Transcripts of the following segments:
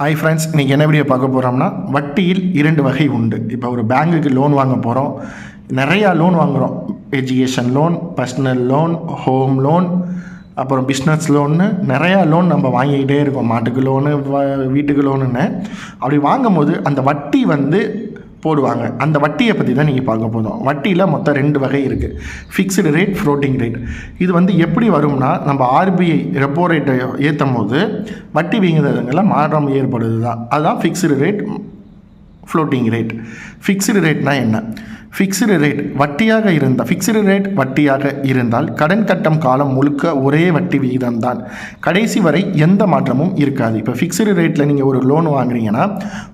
Hi friends இன்றைக்கி என்ன video பார்க்க போகிறோம்னா வட்டியில் இரண்டு வகை உண்டு. இப்போ ஒரு பேங்குக்கு லோன் வாங்க போகிறோம் நிறையா லோன் வாங்குகிறோம் education loan personal loan home loan அப்புறம் பிஸ்னஸ் லோன்னு நிறையா லோன் நம்ம வாங்கிக்கிட்டே இருக்கோம். மாட்டுக்கு லோனு வீட்டுக்கு லோனுன்னு அப்படி வாங்கும்போது அந்த வட்டி வந்து போடுவாங்க. அந்த வட்டியை பற்றி தான் நீங்கள் பார்க்க போதும். வட்டியில் மொத்தம் ரெண்டு வகை இருக்குது ஃபிக்ஸ்டு ரேட் ஃப்ளோட்டிங் ரேட் இது வந்து எப்படி வரும்னா நம்ம ஆர்பிஐ ரெப்போ ரேட்டை ஏற்றும் போது வட்டி விகிதங்களில் மாற்றம் ஏற்படுது தான் அதுதான் fixed rate floating rate fixed ரேட்னால் என்ன? ஃபிக்ஸ்டு ரேட் வட்டியாக இருந்தால் ஃபிக்ஸ்டு ரேட் வட்டியாக இருந்தால் கடன் கட்டம் காலம் முழுக்க ஒரே வட்டி விகிதம்தான் கடைசி வரை எந்த மாற்றமும் இருக்காது. இப்போ ஃபிக்ஸ்டு ரேட்டில் நீங்கள் ஒரு லோன் வாங்குறீங்கன்னா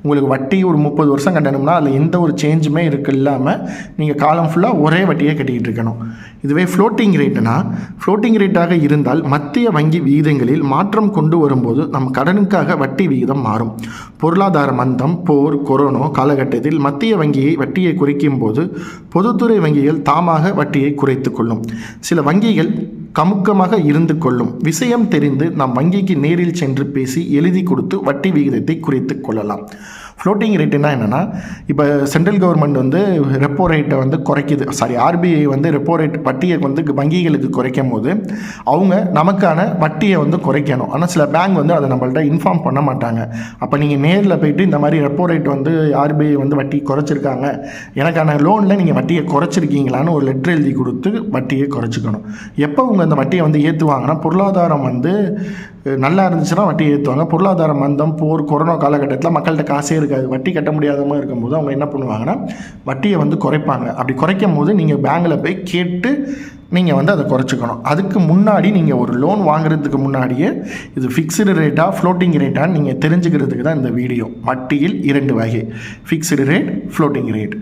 உங்களுக்கு வட்டி ஒரு முப்பது வருஷம் கட்டணும்னா அதில் எந்த ஒரு சேஞ்சுமே இருக்கு இல்லாமல் நீங்கள் காலம் ஃபுல்லாக ஒரே வட்டியே கட்டிக்கிட்டு இருக்கணும். இதுவே ஃப்ளோட்டிங் ரேட்டுனா ஃப்ளோட்டிங் ரேட்டாக இருந்தால் மத்திய வங்கி விகிதங்களில் மாற்றம் கொண்டு வரும்போது நம் கடனுக்காக வட்டி விகிதம் மாறும். பொருளாதார மந்தம் போர் கொரோனா காலகட்டத்தில் மத்திய வங்கியை வட்டியை குறைக்கும் போது பொதுத்துறை வங்கிகள் தாமாக வட்டியை குறைத்து கொள்ளும். சில வங்கிகள் கமுக்கமாக இருந்து கொள்ளும். விஷயம் தெரிந்து நாம் வங்கிக்கு நேரில் சென்று பேசி எழுதி கொடுத்து வட்டி விகிதத்தை குறைத்து கொள்ளலாம். ஃப்ளோட்டிங் ரேட்டுனா என்னென்னா இப்போ சென்ட்ரல் கவர்மெண்ட் வந்து ரெப்போ ரேட்டை வந்து குறைக்குது. சாரி ஆர்பிஐ வந்து ரெப்போ ரேட் வட்டியை வந்து வங்கிகளுக்கு குறைக்கும் போது அவங்க நமக்கான வட்டியை வந்து குறைக்கணும். ஆனால் சில பேங்க் வந்து அதை நம்மள்ட்ட இன்ஃபார்ம் பண்ண மாட்டாங்க. அப்போ நீங்கள் நேரில் போயிட்டு இந்த மாதிரி ரெப்போ ரேட் வந்து ஆர்பிஐ வந்து வட்டி குறைச்சிருக்காங்க. எனக்கான லோனில் நீங்கள் வட்டியை குறைச்சிருக்கீங்களான்னு ஒரு லெட்டர் எழுதி கொடுத்து வட்டியை குறைச்சிக்கணும். எப்போ அவங்க அந்த வட்டியை வந்து ஏற்றுவாங்கன்னா பொருளாதாரம் வந்து நல்லா இருந்துச்சுன்னா வட்டி ஏற்றுவாங்க பொருளாதார மந்தம் போர் கொரோனா காலகட்டத்தில் மக்கள்கிட்ட காசே இருக்காது. வட்டி கட்ட முடியாதமாக இருக்கும்போது அவங்க என்ன பண்ணுவாங்கன்னா வட்டியை வந்து குறைப்பாங்க. அப்படி குறைக்கும் போது நீங்கள் பேங்கில் போய் கேட்டு நீங்கள் வந்து அதை குறைச்சிக்கணும். அதுக்கு முன்னாடி நீங்கள் ஒரு லோன் வாங்குறதுக்கு முன்னாடியே இது ஃபிக்ஸ்டு ரேட்டாக ஃப்ளோட்டிங் ரேட்டான்னு நீங்கள் தெரிஞ்சுக்கிறதுக்கு தான் இந்த வீடியோ. வட்டியில் இரண்டு வகை. Fixed rate floating rate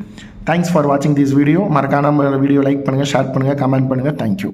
thanks for வாட்சிங் திஸ் வீடியோ மறக்காம வீடியோ லைக் பண்ணுங்கள் ஷேர் பண்ணுங்கள் கமெண்ட் பண்ணுங்கள் தேங்க்யூ